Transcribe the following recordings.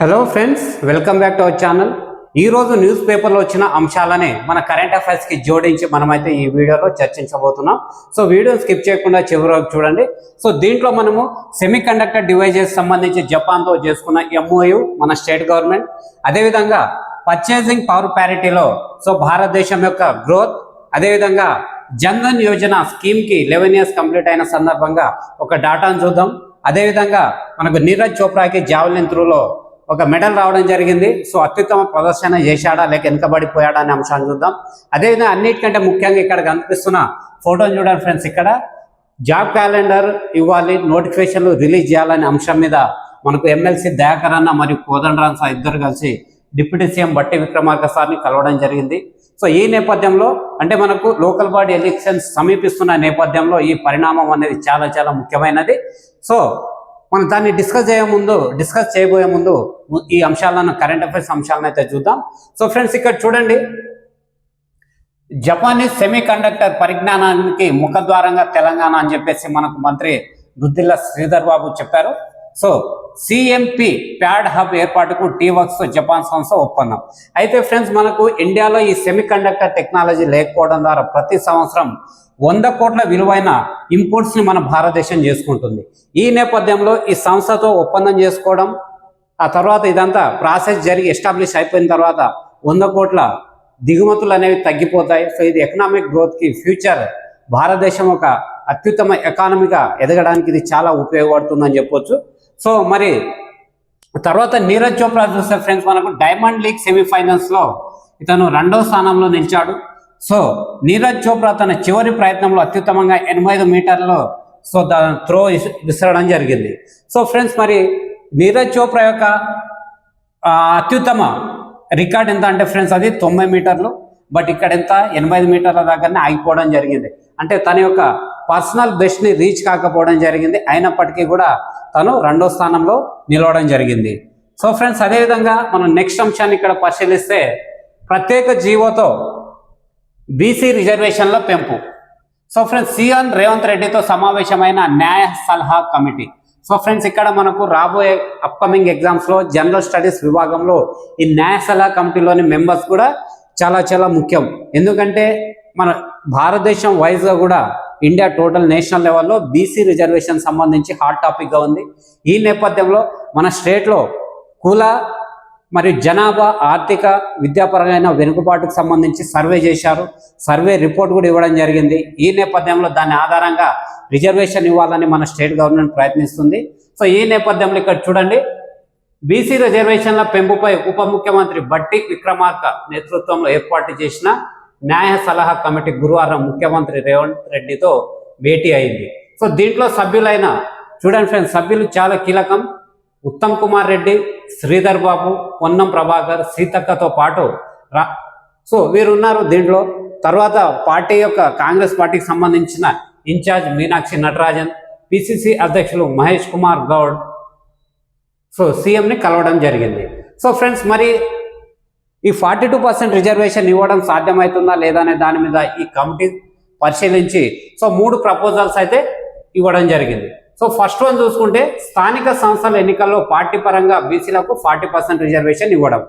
Hello friends welcome back to our channel ఈ రోజు news పేపర్లో వచ్చిన అంశాలనే మన కరెంట్ అఫైర్స్కి జోడించి మనమైతే ఈ వీడియోలో చర్చించబోతున్నాం. సో వీడియో స్కిప్ చేయకుండా చివరి వరకు చూడండి. సో దీంట్లో మనము సెమీ కండక్టర్ డివైజెస్ సంబంధించి జపాన్తో చేసుకున్న ఎంఓయు మన స్టేట్ గవర్నమెంట్ అదేవిధంగా పర్చేసింగ్ పవర్ ప్యారిటీలో సో భారతదేశం యొక్క గ్రోత్ అదేవిధంగా జన్ధన్ యోజన స్కీమ్కి లెవెన్ ఇయర్స్ కంప్లీట్ అయిన సందర్భంగా ఒక డాటాను చూద్దాం. అదేవిధంగా మనకు నీరజ్ చోప్రాకి జావలిన్ త్రూలో ఒక మెడల్ రావడం జరిగింది. సో అత్యుత్తమ ప్రదర్శన చేశాడా లేక వెనుకబడిపోయాడా అనే అంశాన్ని చూద్దాం. అదేవిధంగా అన్నిటికంటే ముఖ్యంగా ఇక్కడ కనిపిస్తున్న ఫోటోని చూడండి ఫ్రెండ్స్ ఇక్కడ జాబ్ క్యాలెండర్ ఇవ్వాలి నోటిఫికేషన్లు రిలీజ్ చేయాలనే అంశం మీద మనకు ఎమ్మెల్సీ దయాకర్ అన్న మరియు కోదండరాన్ సార్ ఇద్దరు కలిసి డిప్యూటీ సీఎం బట్టి విక్రమార్క సార్ని కలవడం జరిగింది. సో ఈ నేపథ్యంలో అంటే మనకు లోకల్ బాడీ ఎలక్షన్స్ సమీపిస్తున్న నేపథ్యంలో ఈ పరిణామం అనేది చాలా చాలా ముఖ్యమైనది. సో మనం దాన్ని డిస్కస్ చేయే ముందు డిస్కస్ చేయబోయే ముందు ఈ అంశాలను కరెంట్ అఫైర్స్ అంశాలను అయితే చూద్దాం. సో ఫ్రెండ్స్ ఇక్కడ చూడండి. జపానీస్ సెమీ కండక్టర్ పరిజ్ఞానానికి ముఖద్వారంగా తెలంగాణ అని చెప్పేసి మనకు మంత్రి దుద్దిల్ల శ్రీధర్ బాబు చెప్పారు. సో సిఎంపి ప్యాడ్ హబ్ ఏర్పాటుకు టీ వర్క్స్ జపాన్ సంస్థ ఒప్పందం. అయితే ఫ్రెండ్స్ మనకు ఇండియాలో ఈ సెమీ కండక్టర్ టెక్నాలజీ లేకపోవడం ద్వారా ప్రతి సంవత్సరం వంద కోట్ల విలువైన ఇంపోర్ట్స్ని మన భారతదేశం చేసుకుంటుంది. ఈ నేపథ్యంలో ఈ సంస్థతో ఒప్పందం చేసుకోవడం ఆ తర్వాత ఇదంతా ప్రాసెస్ జరిగి ఎస్టాబ్లిష్ అయిపోయిన తర్వాత వంద కోట్ల దిగుమతులు అనేవి తగ్గిపోతాయి. సో ఇది ఎకనామిక్ గ్రోత్కి ఫ్యూచర్. భారతదేశం ఒక అత్యుత్తమ ఎకానమీగా ఎదగడానికి ఇది చాలా ఉపయోగపడుతుందని చెప్పొచ్చు. సో మరి తర్వాత నీరజ్ చోప్రా చూస్తే ఫ్రెండ్స్ మనకు డైమండ్ లీగ్ సెమీఫైనల్స్లో ఇతను రెండవ స్థానంలో నిలిచాడు. సో నీరజ్ చోప్రా తన చివరి ప్రయత్నంలో అత్యుత్తమంగా ఎనభై ఐదు మీటర్లో సో దాని త్రో విసరడం జరిగింది. సో ఫ్రెండ్స్ మరి నీరజ్ చోప్రా యొక్క అత్యుత్తమ రికార్డ్ ఎంత అంటే ఫ్రెండ్స్ అది తొంభై మీటర్లు బట్ ఇక్కడ ఎంత? ఎనభై ఐదు మీటర్ల దగ్గరనే ఆగిపోవడం జరిగింది. అంటే తన యొక్క పర్సనల్ బెస్ట్ని రీచ్ కాకపోవడం జరిగింది. అయినప్పటికీ కూడా తను రెండో స్థానంలో నిలవడం జరిగింది. సో ఫ్రెండ్స్ అదేవిధంగా మనం నెక్స్ట్ అంశాన్ని ఇక్కడ పరిశీలిస్తే ప్రత్యేక జీవోతో బీసీ రిజర్వేషన్ల పెంపు. సో ఫ్రెండ్స్ సీఎం రేవంత్ రెడ్డితో సమావేశమైన న్యాయ సలహా కమిటీ. సో ఫ్రెండ్స్ ఇక్కడ మనకు రాబోయే అప్కమింగ్ ఎగ్జామ్స్లో జనరల్ స్టడీస్ విభాగంలో ఈ న్యాయ సలహా కమిటీలోని మెంబర్స్ కూడా చాలా చాలా ముఖ్యం. ఎందుకంటే మన భారతదేశం వైజ్గా కూడా ఇండియా టోటల్ నేషనల్ లెవెల్లో బీసీ రిజర్వేషన్ సంబంధించి హాట్ టాపిక్గా ఉంది. ఈ నేపథ్యంలో మన స్టేట్లో కుల మరియు జనాభా ఆర్థిక విద్యాపరమైన వెనుకబాటుకు సంబంధించి సర్వే చేశారు. సర్వే రిపోర్ట్ కూడా ఇవ్వడం జరిగింది. ఈ నేపథ్యంలో దాని ఆధారంగా రిజర్వేషన్ ఇవ్వాలని మన స్టేట్ గవర్నమెంట్ ప్రయత్నిస్తుంది. సో ఈ నేపథ్యంలో ఇక్కడ చూడండి. బీసీ రిజర్వేషన్ల పెంపుపై ఉప ముఖ్యమంత్రి బట్టి విక్రమార్క నేతృత్వంలో ఏర్పాటు చేసిన న్యాయ సలహా కమిటీ గురువారం ముఖ్యమంత్రి రేవంత్ రెడ్డితో భేటీ అయింది. సో దీంట్లో సభ్యులైన చూడండి ఫ్రెండ్స్ సభ్యులు చాలా కీలకం. ఉత్తమ్ కుమార్ రెడ్డి శ్రీధర్ బాబు పొన్నం ప్రభాకర్ సీతక్కతో పాటు రా సో వీరున్నారు దీంట్లో. తర్వాత పార్టీ యొక్క కాంగ్రెస్ పార్టీకి సంబంధించిన ఇన్ఛార్జ్ మీనాక్షి నటరాజన్ పిసిసి అధ్యక్షులు మహేష్ కుమార్ గౌడ్. సో సీఎంని కలవడం జరిగింది. సో ఫ్రెండ్స్ మరి ఈ ఫార్టీ టూ పర్సెంట్ రిజర్వేషన్ ఇవ్వడం సాధ్యమవుతుందా లేదా అనే దాని మీద ఈ కమిటీ పరిశీలించి సో మూడు ప్రపోజల్స్ అయితే ఇవ్వడం జరిగింది. సో ఫస్ట్ వన్ చూసుకుంటే స్థానిక సంస్థల ఎన్నికల్లో పార్టీ పరంగా బీసీలకు ఫార్టీ పర్సెంట్ రిజర్వేషన్ ఇవ్వడం.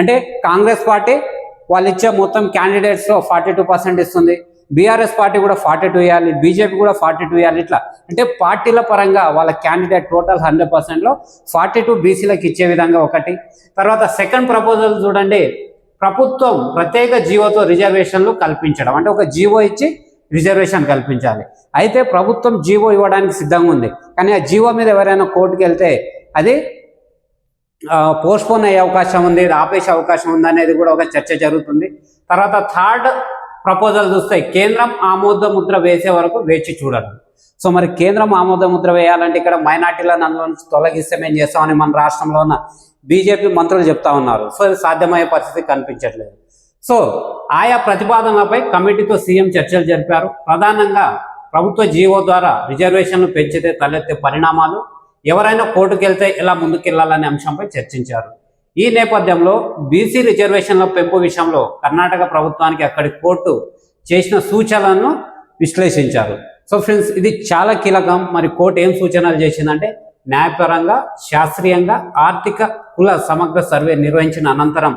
అంటే కాంగ్రెస్ పార్టీ వాళ్ళు ఇచ్చే మొత్తం క్యాండిడేట్స్లో ఫార్టీ టూ పర్సెంట్ ఇస్తుంది. బీఆర్ఎస్ పార్టీ కూడా ఫార్టీ టూ ఇవ్వాలి బీజేపీ కూడా ఫార్టీ టూ ఇవ్వాలి ఇట్లా. అంటే పార్టీల పరంగా వాళ్ళ క్యాండిడేట్ టోటల్ హండ్రెడ్ పర్సెంట్లో ఫార్టీ టూ బీసీలకు ఇచ్చే విధంగా ఒకటి. తర్వాత సెకండ్ ప్రపోజల్ చూడండి. ప్రభుత్వం ప్రత్యేక జీవోతో రిజర్వేషన్లు కల్పించడం. అంటే ఒక జీవో ఇచ్చి రిజర్వేషన్ కల్పించాలి. అయితే ప్రభుత్వం జీవో ఇవ్వడానికి సిద్ధంగా ఉంది. కానీ ఆ జీవో మీద ఎవరైనా కోర్టుకు వెళ్తే అది పోస్ట్పోన్ అయ్యే అవకాశం ఉంది ఆపేసే అవకాశం ఉంది అనేది కూడా ఒక చర్చ జరుగుతుంది. తర్వాత థర్డ్ ప్రపోజల్ చూస్తే కేంద్రం ఆమోద ముద్ర వేసే వరకు వేచి చూడాలి సో మరి కేంద్రం ఆమోద ముద్ర వేయాలంటే ఇక్కడ మైనార్టీలను అందులో నుంచి తొలగిస్తే మేము చేస్తామని మన రాష్ట్రంలో ఉన్న బీజేపీ మంత్రులు చెప్తా ఉన్నారు. సో ఇది సాధ్యమయ్యే పరిస్థితి కనిపించట్లేదు. సో ఆయా ప్రతిపాదనలపై కమిటీతో సీఎం చర్చలు జరిపారు. ప్రధానంగా ప్రభుత్వ జీవో ద్వారా రిజర్వేషన్లు పెంచితే తలెత్తే పరిణామాలు ఎవరైనా కోర్టుకెళ్తే ఎలా ముందుకెళ్ళాలనే అంశంపై చర్చించారు. ఈ నేపథ్యంలో బీసీ రిజర్వేషన్ల పెంపు విషయంలో కర్ణాటక ప్రభుత్వానికి అక్కడి కోర్టు చేసిన సూచనలను విశ్లేషించారు. సో ఫ్రెండ్స్ ఇది చాలా కీలకం. మరి కోర్టు ఏం సూచనలు చేసిందంటే న్యాయపరంగా శాస్త్రీయంగా ఆర్థిక కుల సమగ్ర సర్వే నిర్వహించిన అనంతరం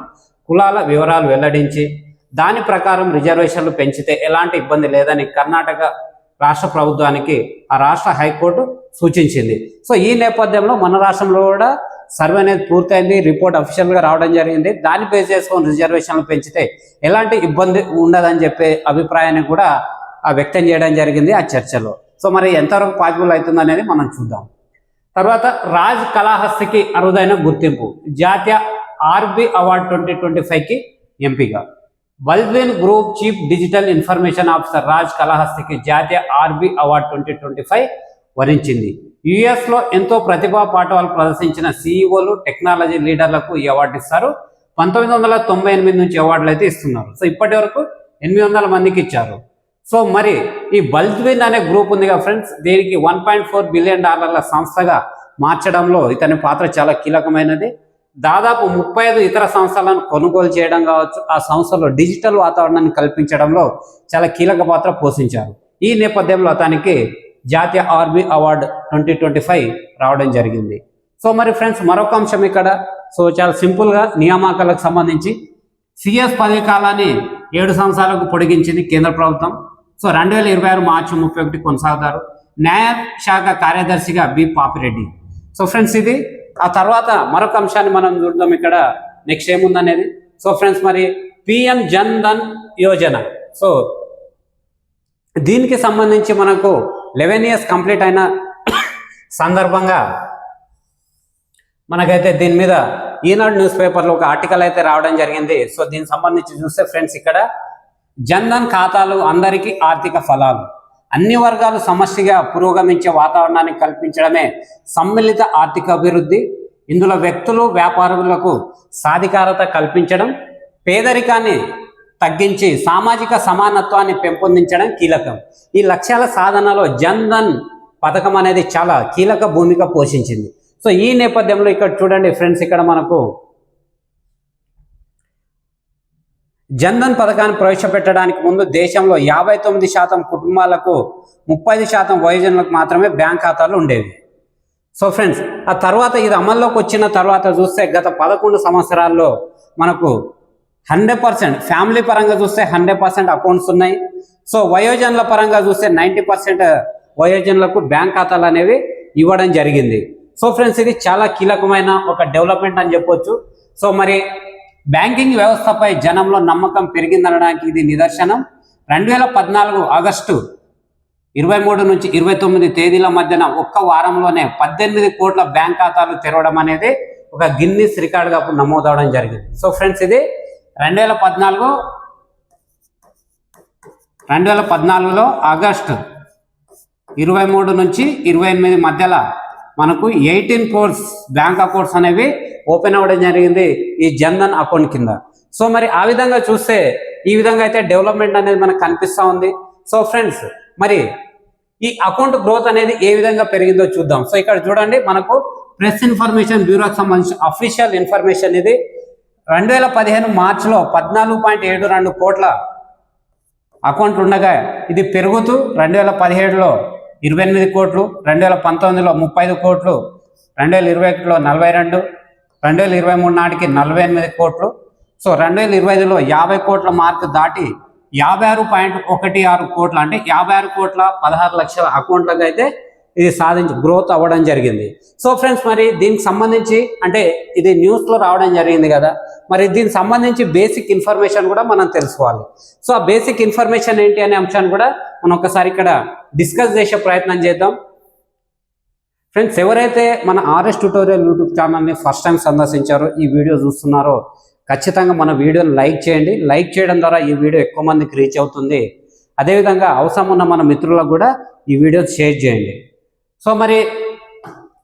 కులాల వివరాలు వెల్లడించి దాని ప్రకారం రిజర్వేషన్లు పెంచితే ఎలాంటి ఇబ్బంది లేదని కర్ణాటక రాష్ట్ర ప్రభుత్వానికి ఆ రాష్ట్ర హైకోర్టు సూచించింది. సో ఈ నేపథ్యంలో మన రాష్ట్రంలో కూడా సర్వే అనేది పూర్తయింది రిపోర్ట్ అఫీషియల్గా రావడం జరిగింది. దాన్ని బేస్ చేసుకొని రిజర్వేషన్లు పెంచితే ఎలాంటి ఇబ్బంది ఉండదని చెప్పే అభిప్రాయాన్ని కూడా వ్యక్తం చేయడం జరిగింది ఆ చర్చలో. సో మరి ఎంతవరకు పాసిబుల్ అవుతుంది అనేది మనం చూద్దాం. తర్వాత రాజ్ కళాహస్తికి అరుదైన గుర్తింపు. జాతీయ ఆర్బి అవార్డ్ ట్వంటీ ట్వంటీ ఫైవ్కి ఎంపిక బల్బిన్ group chief digital information officer Raj కళాహస్తికి జాతీయ RB award twenty twenty five వరించింది. యుఎస్లో ఎంతో ప్రతిభా పాఠవాలు ప్రదర్శించిన సీఈఓలు టెక్నాలజీ లీడర్లకు ఈ అవార్డు ఇస్తారు. పంతొమ్మిది వందల తొంభై ఎనిమిది నుంచి అవార్డులు అయితే ఇస్తున్నారు. సో ఇప్పటి వరకు ఎనిమిది వందల మందికి ఇచ్చారు. సో మరి ఈ బల్ద్విన్ అనే గ్రూప్ ఉంది కదా ఫ్రెండ్స్ దీనికి వన్ పాయింట్ ఫోర్ బిలియన్ డాలర్ల సంస్థగా మార్చడంలో ఇతని పాత్ర చాలా కీలకమైనది. దాదాపు ముప్పై ఐదు ఇతర సంస్థలను కొనుగోలు చేయడం కావచ్చు ఆ సంస్థలో డిజిటల్ వాతావరణాన్ని కల్పించడంలో చాలా కీలక పాత్ర పోషించారు. ఈ నేపథ్యంలో అతనికి జాతీయ RB award twenty twenty five రావడం జరిగింది. సో మరి ఫ్రెండ్స్ మరొక అంశం ఇక్కడ. సో చాలా సింపుల్గా నియామకాలకు సంబంధించి సిఎస్ పదవి కాలాన్ని ఏడు సంవత్సరాలకు పొడిగించింది కేంద్ర ప్రభుత్వం. సో రెండు వేల ఇరవై ఆరు మార్చి ముప్పై ఒకటి కొనసాగుతారు. న్యాయ శాఖ కార్యదర్శిగా బి పాపిరెడ్డి. సో ఫ్రెండ్స్ ఇది ఆ తర్వాత మరొక అంశాన్ని మనం చూద్దాం ఇక్కడ. నెక్స్ట్ ఏముందనేది? సో ఫ్రెండ్స్ మరి పిఎం జన్ ధన్ యోజన. సో దీనికి సంబంధించి మనకు లెవెన్ ఇయర్స్ కంప్లీట్ అయిన సందర్భంగా మనకైతే దీని మీద ఈనాడు న్యూస్ పేపర్లో ఒక ఆర్టికల్ అయితే రావడం జరిగింది. సో దీనికి సంబంధించి చూస్తే ఫ్రెండ్స్ ఇక్కడ జన్ధన్ ఖాతాలు అందరికీ ఆర్థిక ఫలాలు. అన్ని వర్గాలు సమస్యగా పురోగమించే వాతావరణాన్ని కల్పించడమే సమ్మిళిత ఆర్థిక అభివృద్ధి. ఇందులో వ్యక్తులు వ్యాపారులకు సాధికారత కల్పించడం పేదరికాన్ని తగ్గించి సామాజిక సమానత్వాన్ని పెంపొందించడం కీలకం. ఈ లక్ష్యాల సాధనలో జన్ధన్ పథకం అనేది చాలా కీలక భూమిక పోషించింది. సో ఈ నేపథ్యంలో ఇక్కడ చూడండి ఫ్రెండ్స్ ఇక్కడ మనకు జన్ధన్ పథకాన్ని ప్రవేశపెట్టడానికి ముందు దేశంలో యాభై తొమ్మిది శాతం కుటుంబాలకు ముప్పై శాతం వయోజనులకు మాత్రమే బ్యాంక్ ఖాతాలు ఉండేవి. సో ఫ్రెండ్స్ ఆ తర్వాత ఇది అమల్లోకి వచ్చిన తర్వాత చూస్తే గత పదకొండు సంవత్సరాల్లో మనకు హండ్రెడ్ పర్సెంట్. ఫ్యామిలీ పరంగా చూస్తే హండ్రెడ్ పర్సెంట్ అకౌంట్స్ ఉన్నాయి. సో వయోజనుల పరంగా చూస్తే నైంటీ పర్సెంట్ వయోజనులకు బ్యాంక్ ఖాతాలు అనేవి ఇవ్వడం జరిగింది. సో ఫ్రెండ్స్ ఇది చాలా కీలకమైన ఒక డెవలప్మెంట్ అని చెప్పొచ్చు. సో మరి బ్యాంకింగ్ వ్యవస్థపై జనంలో నమ్మకం పెరిగిందనడానికి ఇది నిదర్శనం. రెండు వేల పద్నాలుగు ఆగస్టు ఇరవై మూడు నుంచి ఇరవై తొమ్మిది తేదీల మధ్యన ఒక్క వారంలోనే పద్దెనిమిది కోట్ల బ్యాంక్ ఖాతాలు తెరవడం అనేది ఒక గిన్నిస్ రికార్డుగా నమోదవడం జరిగింది. సో ఫ్రెండ్స్ ఇది రెండు వేల పద్నాలుగు. రెండు వేల పద్నాలుగులో ఆగస్టు ఇరవై మూడు నుంచి ఇరవై ఎనిమిది మధ్యలో మనకు ఎయిటీన్ కోర్స్ బ్యాంక్ అకౌంట్స్ అనేవి ఓపెన్ అవ్వడం జరిగింది ఈ జన్ధన్ అకౌంట్ కింద. సో మరి ఆ విధంగా చూస్తే ఈ విధంగా అయితే డెవలప్మెంట్ అనేది మనకు కనిపిస్తూ ఉంది. సో ఫ్రెండ్స్ మరి ఈ అకౌంట్ గ్రోత్ అనేది ఏ విధంగా పెరిగిందో చూద్దాం. సో ఇక్కడ చూడండి మనకు ప్రెస్ ఇన్ఫర్మేషన్ బ్యూరోకి సంబంధించిన అఫీషియల్ ఇన్ఫర్మేషన్ ఇది. రెండు వేల పదిహేను మార్చిలో పద్నాలుగు పాయింట్ ఏడు రెండు కోట్ల అకౌంట్ ఉండగా ఇది పెరుగుతూ రెండు వేల పదిహేడులో ఇరవై ఎనిమిది కోట్లు రెండు వేల పంతొమ్మిదిలో ముప్పై ఐదు కోట్లు రెండు వేల ఇరవై ఒకటిలో నలభై రెండు రెండు వేల ఇరవై మూడు నాటికి నలభై ఎనిమిది కోట్లు. సో రెండు వేల ఇరవై ఐదులో యాభై కోట్ల మార్క్ దాటి యాభై ఆరు పాయింట్ ఒకటి ఆరు కోట్ల అంటే యాభై ఆరు కోట్ల పదహారు లక్షల అకౌంట్లకు అయితే ఇది సాధించి గ్రోత్ అవ్వడం జరిగింది. సో ఫ్రెండ్స్ మరి దీనికి సంబంధించి అంటే ఇది న్యూస్లో రావడం జరిగింది కదా మరి దీనికి సంబంధించి బేసిక్ ఇన్ఫర్మేషన్ కూడా మనం తెలుసుకోవాలి. సో ఆ బేసిక్ ఇన్ఫర్మేషన్ ఏంటి అనే అంశాన్ని కూడా మనం ఒకసారి ఇక్కడ డిస్కస్ చేసే ప్రయత్నం చేద్దాం. ఫ్రెండ్స్ ఎవరైతే మన ఆర్ఎస్ ట్యూటోరియల్ యూట్యూబ్ ఛానల్ని ఫస్ట్ టైం సందర్శించారో ఈ వీడియో చూస్తున్నారో ఖచ్చితంగా మన వీడియోని లైక్ చేయండి. లైక్ చేయడం ద్వారా ఈ వీడియో ఎక్కువ మందికి రీచ్ అవుతుంది. అదేవిధంగా అవసరం ఉన్న మన మిత్రులకు కూడా ఈ వీడియో షేర్ చేయండి. సో మరి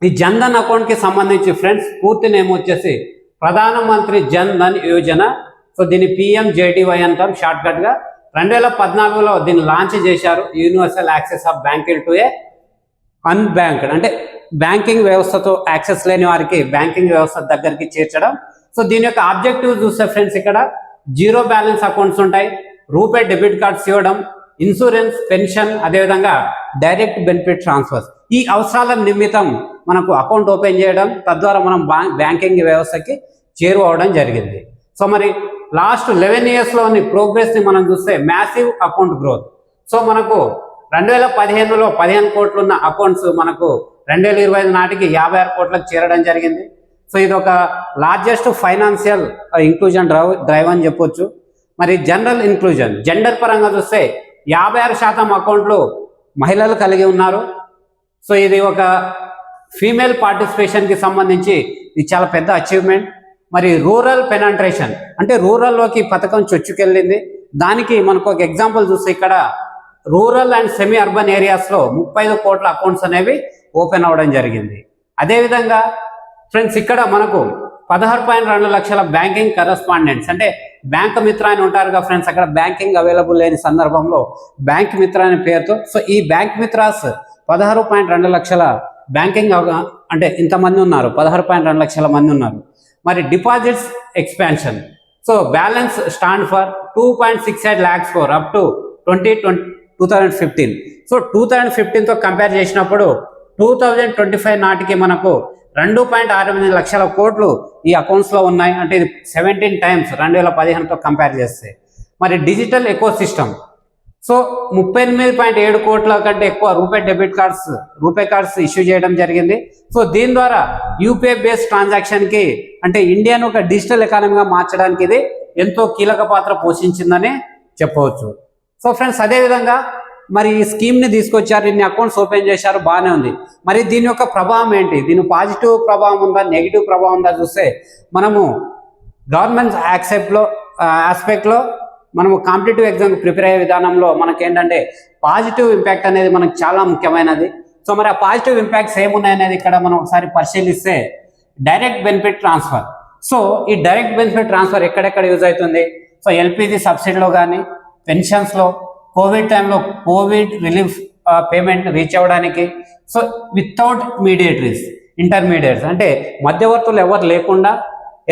ఈ జన్ధన్ అకౌంట్కి సంబంధించి ఫ్రెండ్స్ పూర్తి నేమ్ వచ్చేసి ప్రధానమంత్రి జన్ ధన్ యోజన. సో దీన్ని పిఎంజేటీవై అంటాం షార్ట్కట్గా. రెండు వేల పద్నాలుగులో దీన్ని లాంచ్ చేశారు universal access of banking to a unbanked. అంటే బ్యాంకింగ్ వ్యవస్థతో యాక్సెస్ లేని వారికి బ్యాంకింగ్ వ్యవస్థ దగ్గరికి చేర్చడం. సో దీని యొక్క ఆబ్జెక్టివ్ చూస్తే ఫ్రెండ్స్ ఇక్కడ జీరో బ్యాలెన్స్ అకౌంట్స్ ఉంటాయి. రూపే డెబిట్ కార్డ్స్ ఇవ్వడం. ఇన్సూరెన్స్ పెన్షన్ అదేవిధంగా డైరెక్ట్ బెనిఫిట్ ట్రాన్స్ఫర్స్. ఈ అవసరాల నిమిత్తం మనకు అకౌంట్ ఓపెన్ చేయడం తద్వారా మనం బ్యాంక్ బ్యాంకింగ్ వ్యవస్థకి చేరువవడం జరిగింది. సో మరి లాస్ట్ లెవెన్ ఇయర్స్లోని ప్రోగ్రెస్ని మనం చూస్తే మ్యాసివ్ అకౌంట్ గ్రోత్. సో మనకు రెండు వేల పదిహేనులో పదిహేను కోట్లు ఉన్న అకౌంట్స్ మనకు రెండు వేల ఇరవై ఐదు నాటికి యాభై ఆరు కోట్లకు చేరడం జరిగింది. సో ఇది ఒక largest financial inclusion drive drive అని చెప్పొచ్చు. మరి జనరల్ ఇంక్లూజన్ జెండర్ పరంగా చూస్తే యాభై ఆరు శాతం అకౌంట్లు మహిళలు కలిగి ఉన్నారు. సో ఇది ఒక ఫీమేల్ పార్టిసిపేషన్కి సంబంధించి ఇది చాలా పెద్ద అచీవ్మెంట్ మరి రూరల్ పెనాంట్రేషన్ అంటే రూరల్లోకి పథకం చొచ్చుకెళ్ళింది. దానికి మనకు ఒక ఎగ్జాంపుల్ చూస్తే ఇక్కడ రూరల్ అండ్ సెమీ అర్బన్ ఏరియాస్లో ముప్పై ఐదు కోట్ల అకౌంట్స్ అనేవి ఓపెన్ అవ్వడం జరిగింది. అదేవిధంగా ఫ్రెండ్స్ ఇక్కడ మనకు పదహారు పాయింట్ రెండు లక్షల బ్యాంకింగ్ కరస్పాండెంట్స్ అంటే బ్యాంక్ మిత్ర అని ఉంటారుగా ఫ్రెండ్స్ అక్కడ బ్యాంకింగ్ అవైలబుల్ లేని సందర్భంలో బ్యాంక్ మిత్ర అనే పేరుతో సో ఈ బ్యాంక్ మిత్రాస్ పదహారు పాయింట్ రెండు లక్షల బ్యాంకింగ్ అంటే ఇంతమంది ఉన్నారు. పదహారు పాయింట్ రెండు లక్షల మంది ఉన్నారు. మరి deposits expansion. So balance stand for two point six eight lakhs four up to twenty twenty two thousand fifteen. So two thousand ఫిఫ్టీన్తో compare చేసినప్పుడు టూ థౌజండ్ ట్వంటీ ఫైవ్ నాటికి మనకు రెండు పాయింట్ ఆరు ఎనిమిది లక్షల కోట్లు ఈ అకౌంట్స్లో ఉన్నాయి. అంటే ఇది సెవెంటీన్ టైమ్స్ రెండు వేల పదిహేనుతో కంపేర్ చేస్తే. మరి డిజిటల్ ఎకో సిస్టమ్ సో ముప్పై ఎనిమిది పాయింట్ ఏడు కోట్ల కంటే ఎక్కువ RuPay debit cards RuPay cards issue చేయడం జరిగింది. సో దీని ద్వారా యూపీఐ బేస్డ్ ట్రాన్సాక్షన్కి అంటే ఇండియాను ఒక డిజిటల్ ఎకానమీగా మార్చడానికి ఇది ఎంతో కీలక పాత్ర పోషించిందని చెప్పవచ్చు. సో ఫ్రెండ్స్ అదేవిధంగా మరి ఈ స్కీమ్ని తీసుకొచ్చారు ఇన్ని అకౌంట్స్ ఓపెన్ చేశారు బాగానే ఉంది. మరి దీని యొక్క ప్రభావం ఏంటి? దీని పాజిటివ్ ప్రభావం ఉందా నెగిటివ్ ప్రభావం ఉందా చూస్తే మనము గవర్నమెంట్ యాక్సెప్ట్లో ఆస్పెక్ట్లో మనము కాంపిటేటివ్ ఎగ్జామ్ ప్రిపేర్ అయ్యే విధానంలో మనకేంటంటే పాజిటివ్ ఇంపాక్ట్ అనేది మనకు చాలా ముఖ్యమైనది. సో మరి ఆ పాజిటివ్ ఇంపాక్ట్స్ ఏమున్నాయనేది ఇక్కడ మనం ఒకసారి పరిశీలిస్తే డైరెక్ట్ బెనిఫిట్ ట్రాన్స్ఫర్. సో ఈ డైరెక్ట్ బెనిఫిట్ ట్రాన్స్ఫర్ ఎక్కడెక్కడ యూజ్ అవుతుంది? సో ఎల్పిజి సబ్సిడీలో కానీ పెన్షన్స్లో కోవిడ్ టైంలో కోవిడ్ రిలీఫ్ పేమెంట్ రీచ్ అవ్వడానికి. So without mediatories intermediates. అంటే మధ్యవర్తులు ఎవరు లేకుండా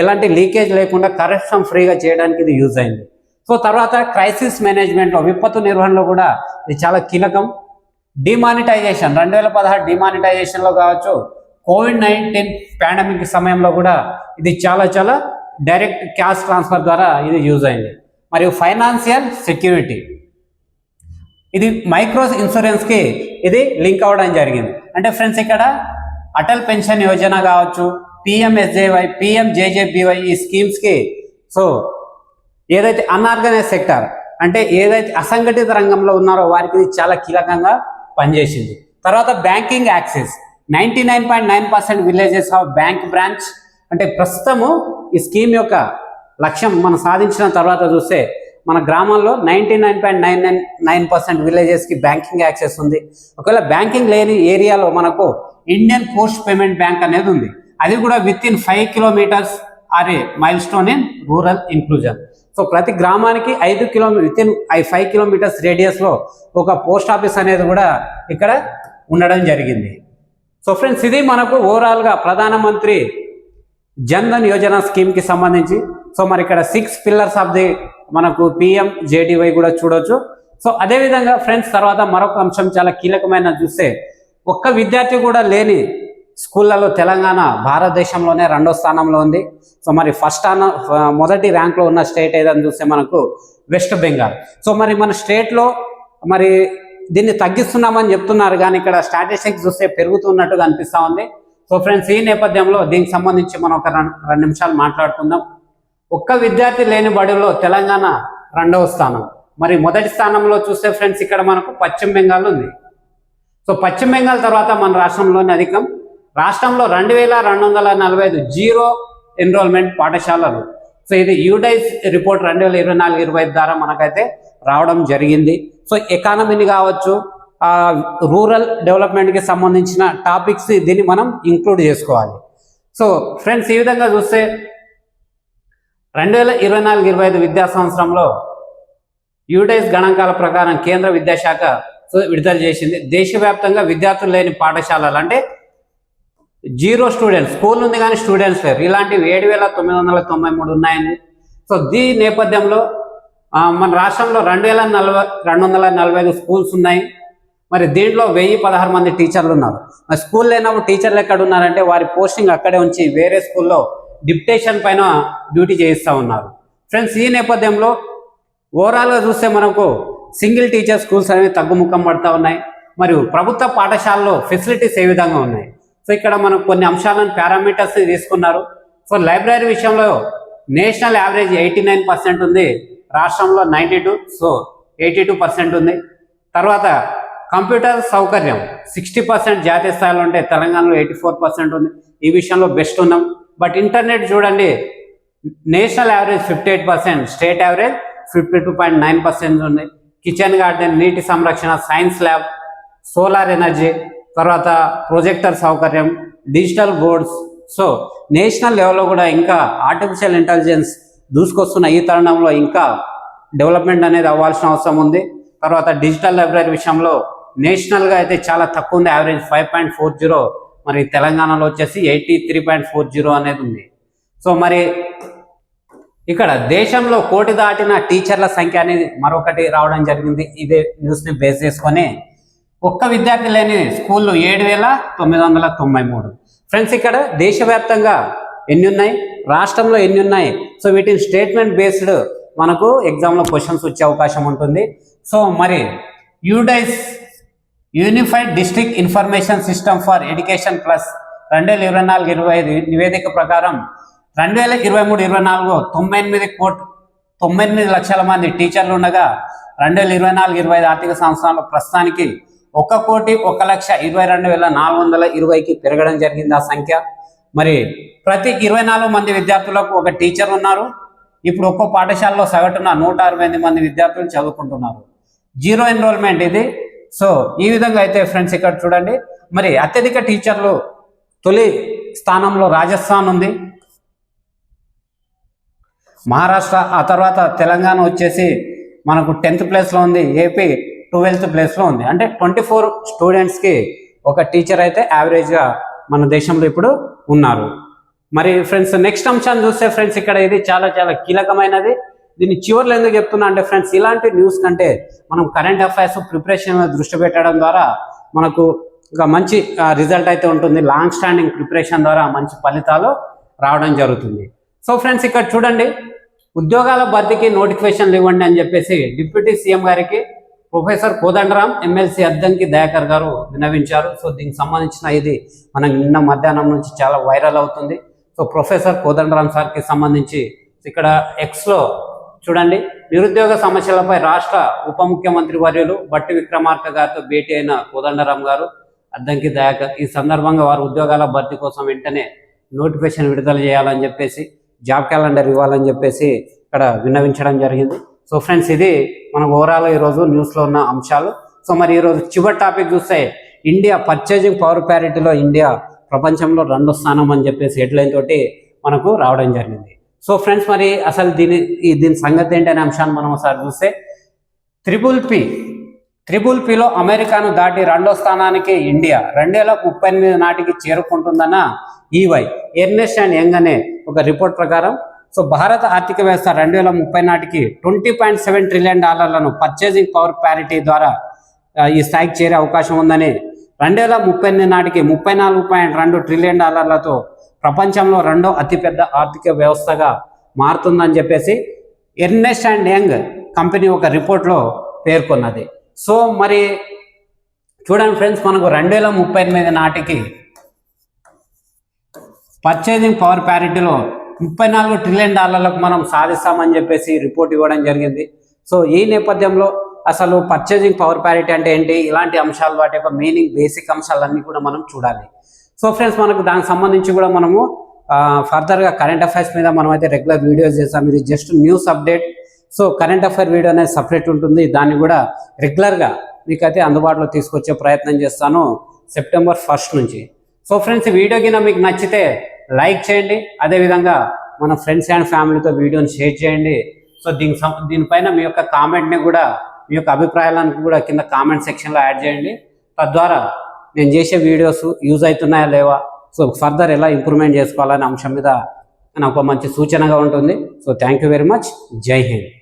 ఎలాంటి లీకేజ్ లేకుండా కరెక్షన్ ఫ్రీగా చేయడానికి ఇది యూజ్ అయింది. సో తర్వాత క్రైసిస్ మేనేజ్మెంట్లో విపత్తు నిర్వహణలో కూడా ఇది చాలా కీలకం. డిమానిటైజేషన్ రెండు వేల పదహారు డిమానిటైజేషన్లో కావచ్చు కోవిడ్ నైన్టీన్ పాండమిక్ సమయంలో కూడా ఇది చాలా చాలా డైరెక్ట్ క్యాష్ ట్రాన్స్ఫర్ ద్వారా ఇది యూజ్ అయింది. మరియు ఫైనాన్షియల్ సెక్యూరిటీ ఇది మైక్రో ఇన్సూరెన్స్కి ఇది లింక్ అవ్వడం జరిగింది. అంటే ఫ్రెండ్స్ ఇక్కడ అటల్ పెన్షన్ యోజన కావచ్చు పిఎంఎస్జేవై పిఎంజేజేబీవై ఈ స్కీమ్స్కి సో ఏదైతే అన్ఆర్గనైజ్ సెక్టార్ అంటే ఏదైతే అసంఘటిత రంగంలో ఉన్నారో వారికి ఇది చాలా కీలకంగా పనిచేసింది. తర్వాత banking access. Ninety nine point nine percent villages of bank branch. అంటే ప్రస్తుతము ఈ స్కీమ్ యొక్క లక్ష్యం మనం సాధించిన తర్వాత చూస్తే మన గ్రామంలో ninety nine point nine nine nine percent విలేజెస్కి banking access ఉంది. ఒకవేళ బ్యాంకింగ్ లేని ఏరియాలో మనకు ఇండియన్ పోస్ట్ పేమెంట్ బ్యాంక్ అనేది ఉంది. అది కూడా within five kilometres or a milestone in rural inclusion so ప్రతి గ్రామానికి ఐదు కిలోమీ within I five kilometres రేడియస్లో ఒక పోస్ట్ ఆఫీస్ అనేది కూడా ఇక్కడ ఉండడం జరిగింది. సో ఫ్రెండ్స్ ఇది మనకు ఓవరాల్గా ప్రధానమంత్రి జన్ధన్ యోజన స్కీమ్కి సంబంధించి. సో మరి ఇక్కడ సిక్స్ పిల్లర్స్ ఆఫ్ ది మనకు పిఎం జేడీవై కూడా చూడొచ్చు. సో అదేవిధంగా ఫ్రెండ్స్ తర్వాత మరొక అంశం చాలా కీలకమైన చూస్తే ఒక్క విద్యార్థి కూడా లేని స్కూళ్ళలో తెలంగాణ భారతదేశంలోనే రెండో స్థానంలో ఉంది. సో మరి ఫస్ట్ స్థానం మొదటి ర్యాంక్లో ఉన్న స్టేట్ ఏదని చూస్తే మనకు వెస్ట్ బెంగాల్. సో మరి మన స్టేట్లో మరి దీన్ని తగ్గిస్తున్నామని చెప్తున్నారు కానీ ఇక్కడ స్టాటిస్టిక్స్ చూస్తే పెరుగుతున్నట్టుగా అనిపిస్తూ ఉంది. సో ఫ్రెండ్స్ ఈ నేపథ్యంలో దీనికి సంబంధించి మనం ఒక రెండు రెండు నిమిషాలు మాట్లాడుకుందాం. ఒక్క విద్యార్థి లేని బడిలో తెలంగాణ రెండవ స్థానం. మరి మొదటి స్థానంలో చూస్తే ఫ్రెండ్స్ ఇక్కడ మనకు పశ్చిమ బెంగాల్ ఉంది. సో పశ్చిమ బెంగాల్ తర్వాత మన రాష్ట్రంలోని అధికం. రాష్ట్రంలో రెండు వేల రెండు వందల నలభై ఐదు జీరో ఎన్రోల్మెంట్ పాఠశాలలు. సో ఇది యూడైస్ రిపోర్ట్ రెండు వేల ఇరవై నాలుగు ఇరవై ఐదు ద్వారా మనకైతే రావడం జరిగింది. సో ఎకానమీని కావచ్చు రూరల్ డెవలప్మెంట్కి సంబంధించిన టాపిక్స్ దీన్ని మనం ఇంక్లూడ్ చేసుకోవాలి. సో ఫ్రెండ్స్ ఈ విధంగా చూస్తే రెండు వేల ఇరవై నాలుగు ఇరవై ఐదు విద్యా సంవత్సరంలో యూడైస్ గణాంకాల ప్రకారం కేంద్ర విద్యాశాఖ సో విడుదల చేసింది. దేశవ్యాప్తంగా విద్యార్థులు లేని పాఠశాలలు అంటే జీరో స్టూడెంట్స్ స్కూల్ ఉంది కానీ స్టూడెంట్స్ లేరు. ఇలాంటివి ఏడు వేల తొమ్మిది వందల తొంభై మూడు ఉన్నాయండి సో దీ నేపథ్యంలో మన రాష్ట్రంలో రెండు వేల నలభై రెండు వందల నలభై ఐదు స్కూల్స్ ఉన్నాయి. మరి దీంట్లో వెయ్యి పదహారు మంది టీచర్లు ఉన్నారు. మరి స్కూల్ లేనప్పుడు టీచర్లు ఎక్కడ ఉన్నారంటే వారి పోస్టింగ్ అక్కడే ఉంచి వేరే స్కూల్లో డిప్టేషన్ పైన డ్యూటీ చేయిస్తూ ఉన్నారు. ఫ్రెండ్స్ ఈ నేపథ్యంలో ఓవరాల్గా చూస్తే మనకు సింగిల్ టీచర్ స్కూల్స్ అనేవి తగ్గుముఖం పడతా ఉన్నాయి. మరియు ప్రభుత్వ పాఠశాలలో ఫెసిలిటీస్ ఏ విధంగా ఉన్నాయి? సో ఇక్కడ మనం కొన్ని అంశాలను పారామీటర్స్ తీసుకున్నారు. సో లైబ్రరీ విషయంలో national average eighty nine percent ఉంది. రాష్ట్రంలో ninety two so eighty two percent ఉంది. తర్వాత కంప్యూటర్ సౌకర్యం సిక్స్టీ పర్సెంట్ జాతీయ స్థాయిలో ఉంటే తెలంగాణలో ఎయిటీ ఫోర్ పర్సెంట్ ఉంది. ఈ విషయంలో బెస్ట్ ఉన్నాం. బట్ ఇంటర్నెట్ చూడండి national average fifty eight percent state average fifty two point nine percent ఉంది. కిచెన్ గార్డెన్ నీటి సంరక్షణ సైన్స్ ల్యాబ్ సోలార్ ఎనర్జీ తర్వాత ప్రొజెక్టర్ సౌకర్యం డిజిటల్ బోర్డ్స్. సో నేషనల్ లెవెల్లో కూడా ఇంకా ఆర్టిఫిషియల్ ఇంటెలిజెన్స్ దూసుకొస్తున్న ఈ తరుణంలో ఇంకా డెవలప్మెంట్ అనేది అవ్వాల్సిన అవసరం ఉంది. తర్వాత డిజిటల్ లైబ్రరీ విషయంలో నేషనల్గా అయితే చాలా తక్కువ ఉంది. Average five point four zero మరి తెలంగాణలో వచ్చేసి eighty three point four zero అనేది ఉంది. సో మరి ఇక్కడ దేశంలో కోటి దాటిన టీచర్ల సంఖ్య అనేది మరొకటి రావడం జరిగింది. ఇదే న్యూస్ని బేస్ చేసుకొని ఒక్క విద్యార్థి లేని స్కూళ్ళు ఏడు వేల తొమ్మిది వందల తొంభై మూడు. ఫ్రెండ్స్ ఇక్కడ దేశవ్యాప్తంగా ఎన్ని ఉన్నాయి రాష్ట్రంలో ఎన్ని ఉన్నాయి సో వీటిని స్టేట్మెంట్ బేస్డ్ మనకు ఎగ్జామ్లో క్వశ్చన్స్ వచ్చే అవకాశం ఉంటుంది. సో మరి UDISE unified district information system for education plus రెండు వేల ఇరవై నాలుగు ఇరవై ఐదు నివేదిక ప్రకారం రెండు వేల ఇరవై మూడు ఇరవై నాలుగు తొంభై ఎనిమిది కోట్ తొంభై ఎనిమిది లక్షల మంది టీచర్లు ఉండగా రెండు వేల ఇరవై నాలుగు ఇరవై ఐదు ఆర్థిక సంవత్సరంలో ప్రస్తుతానికి ఒక కోటి ఒక లక్ష ఇరవై రెండు వేల నాలుగు వందల ఇరవైకి పెరగడం జరిగింది ఆ సంఖ్య. మరి ప్రతి ఇరవై నాలుగు మంది విద్యార్థులకు ఒక టీచర్ ఉన్నారు. ఇప్పుడు ఒక్కో పాఠశాలలో సగటున నూట అరవై ఎనిమిది మంది విద్యార్థులు చదువుకుంటున్నారు. జీరో ఎన్రోల్మెంట్ ఇది. సో ఈ విధంగా అయితే ఫ్రెండ్స్ ఇక్కడ చూడండి. మరి అత్యధిక టీచర్లు తొలి స్థానంలో రాజస్థాన్ ఉంది. మహారాష్ట్ర ఆ తర్వాత తెలంగాణ వచ్చేసి మనకు టెన్త్ ప్లేస్లో ఉంది. ఏపీ ట్వెల్త్ ప్లేస్లో ఉంది. అంటే ట్వంటీ ఫోర్ స్టూడెంట్స్కి ఒక టీచర్ అయితే యావరేజ్గా మన దేశంలో ఇప్పుడు ఉన్నారు. మరి ఫ్రెండ్స్ నెక్స్ట్ అంశాన్ని చూస్తే ఫ్రెండ్స్ ఇక్కడ ఇది చాలా చాలా కీలకమైనది. దీన్ని చివర్లో ఎందుకు చెప్తున్నా అంటే ఫ్రెండ్స్ ఇలాంటి న్యూస్ కంటే మనం కరెంట్ అఫైర్స్ ప్రిపరేషన్ దృష్టి పెట్టడం ద్వారా మనకు ఒక మంచి రిజల్ట్ అయితే ఉంటుంది. లాంగ్ స్టాండింగ్ ప్రిపరేషన్ ద్వారా మంచి ఫలితాలు రావడం జరుగుతుంది. సో ఫ్రెండ్స్ ఇక్కడ చూడండి. ఉద్యోగాల భర్తీకి నోటిఫికేషన్లు ఇవ్వండి అని చెప్పేసి డిప్యూటీ సీఎం గారికి ప్రొఫెసర్ కోదండరాం ఎమ్మెల్సీ అద్దంకి దయాకర్ గారు విన్నవించారు. సో దీనికి సంబంధించిన ఇది మనకు నిన్న మధ్యాహ్నం నుంచి చాలా వైరల్ అవుతుంది. సో ప్రొఫెసర్ కోదండరాం సార్కి సంబంధించి ఇక్కడ ఎక్స్లో చూడండి. నిరుద్యోగ సమస్యలపై రాష్ట్ర ఉప ముఖ్యమంత్రి వర్యులు బట్టి విక్రమార్క గారితో భేటీ అయిన కోదండరాం గారు అద్దంకి దయాకర్ ఈ సందర్భంగా వారు ఉద్యోగాల భర్తీ కోసం వెంటనే నోటిఫికేషన్ విడుదల చేయాలని చెప్పేసి జాబ్ క్యాలెండర్ ఇవ్వాలని చెప్పేసి ఇక్కడ విన్నవించడం జరిగింది. సో ఫ్రెండ్స్ ఇది మన ఓవరాల్ ఈరోజు న్యూస్లో ఉన్న అంశాలు. సో మరి ఈరోజు చివరి టాపిక్ చూస్తే ఇండియా పర్చేజింగ్ పవర్ ప్యారిటీలో ఇండియా ప్రపంచంలో రెండో స్థానం అని చెప్పేసి హెడ్లైన్ తోటి మనకు రావడం జరిగింది. సో ఫ్రెండ్స్ మరి అసలు దీని ఈ దీని సంగతి ఏంటి అనే అంశాన్ని మనం ఒకసారి చూస్తే త్రిబుల్ పి త్రిబుల్ పిలో అమెరికాను దాటి రెండో స్థానానికి ఇండియా రెండు వేల ముప్పై ఎనిమిది నాటికి చేరుకుంటుందన్న ఈవై ఎర్నెస్ట్ అండ్ యంగ్ అనే ఒక రిపోర్ట్ ప్రకారం సో భారత ఆర్థిక వ్యవస్థ రెండు వేల ముప్పై నాటికి ట్వంటీ పాయింట్ సెవెన్ ట్రిలియన్ డాలర్లను పర్చేసింగ్ పవర్ ప్యారిటీ ద్వారా ఈ స్థాయికి చేరే అవకాశం ఉందని రెండు వేల ముప్పై ఎనిమిది నాటికి ముప్పై నాలుగు పాయింట్ రెండు ట్రిలియన్ డాలర్లతో ప్రపంచంలో రెండో అతిపెద్ద ఆర్థిక వ్యవస్థగా మారుతుందని చెప్పేసి ఎర్నెస్ట్ అండ్ యంగ్ కంపెనీ ఒక రిపోర్ట్లో పేర్కొన్నది. సో మరి చూడండి ఫ్రెండ్స్ మనకు రెండు వేల ముప్పై ఎనిమిది నాటికి పర్చేజింగ్ పవర్ ప్యారిటీలో ముప్పై నాలుగు ట్రిలియన్ డాలర్లకు మనం సాధిస్తామని చెప్పేసి రిపోర్ట్ ఇవ్వడం జరిగింది. సో ఈ నేపథ్యంలో అసలు పర్చేజింగ్ పవర్ ప్యారిటీ అంటే ఏంటి? ఇలాంటి అంశాలు వాటి యొక్క మీనింగ్ బేసిక్ అంశాలన్నీ కూడా మనం చూడాలి. సో ఫ్రెండ్స్ మనకు దానికి సంబంధించి కూడా మనము ఫర్దర్గా కరెంట్ అఫైర్స్ మీద మనం అయితే రెగ్యులర్ వీడియోస్ చేస్తాం. ఇది just news update so current affair video అనేది సపరేట్ ఉంటుంది. దాన్ని కూడా రెగ్యులర్గా మీకైతే అందుబాటులో తీసుకొచ్చే ప్రయత్నం చేస్తాను. సెప్టెంబర్ ఫస్ట్ నుంచి. సో ఫ్రెండ్స్ వీడియో కింద మీకు నచ్చితే లైక్ చేయండి. అదేవిధంగా మన ఫ్రెండ్స్ అండ్ ఫ్యామిలీతో వీడియోని షేర్ చేయండి. సో దీని సం- దీనిపైన మీ యొక్క కామెంట్ని కూడా మీ యొక్క అభిప్రాయాలను కూడా కింద కామెంట్ సెక్షన్లో యాడ్ చేయండి. తద్వారా నేను చేసే వీడియోస్ యూజ్ అవుతున్నాయా లేవా? సో ఫర్దర్ ఎలా ఇంప్రూవ్మెంట్ చేసుకోవాలనే అంశం మీద నాకు ఒక మంచి సూచనగా ఉంటుంది. So thank you very much Jai Hind.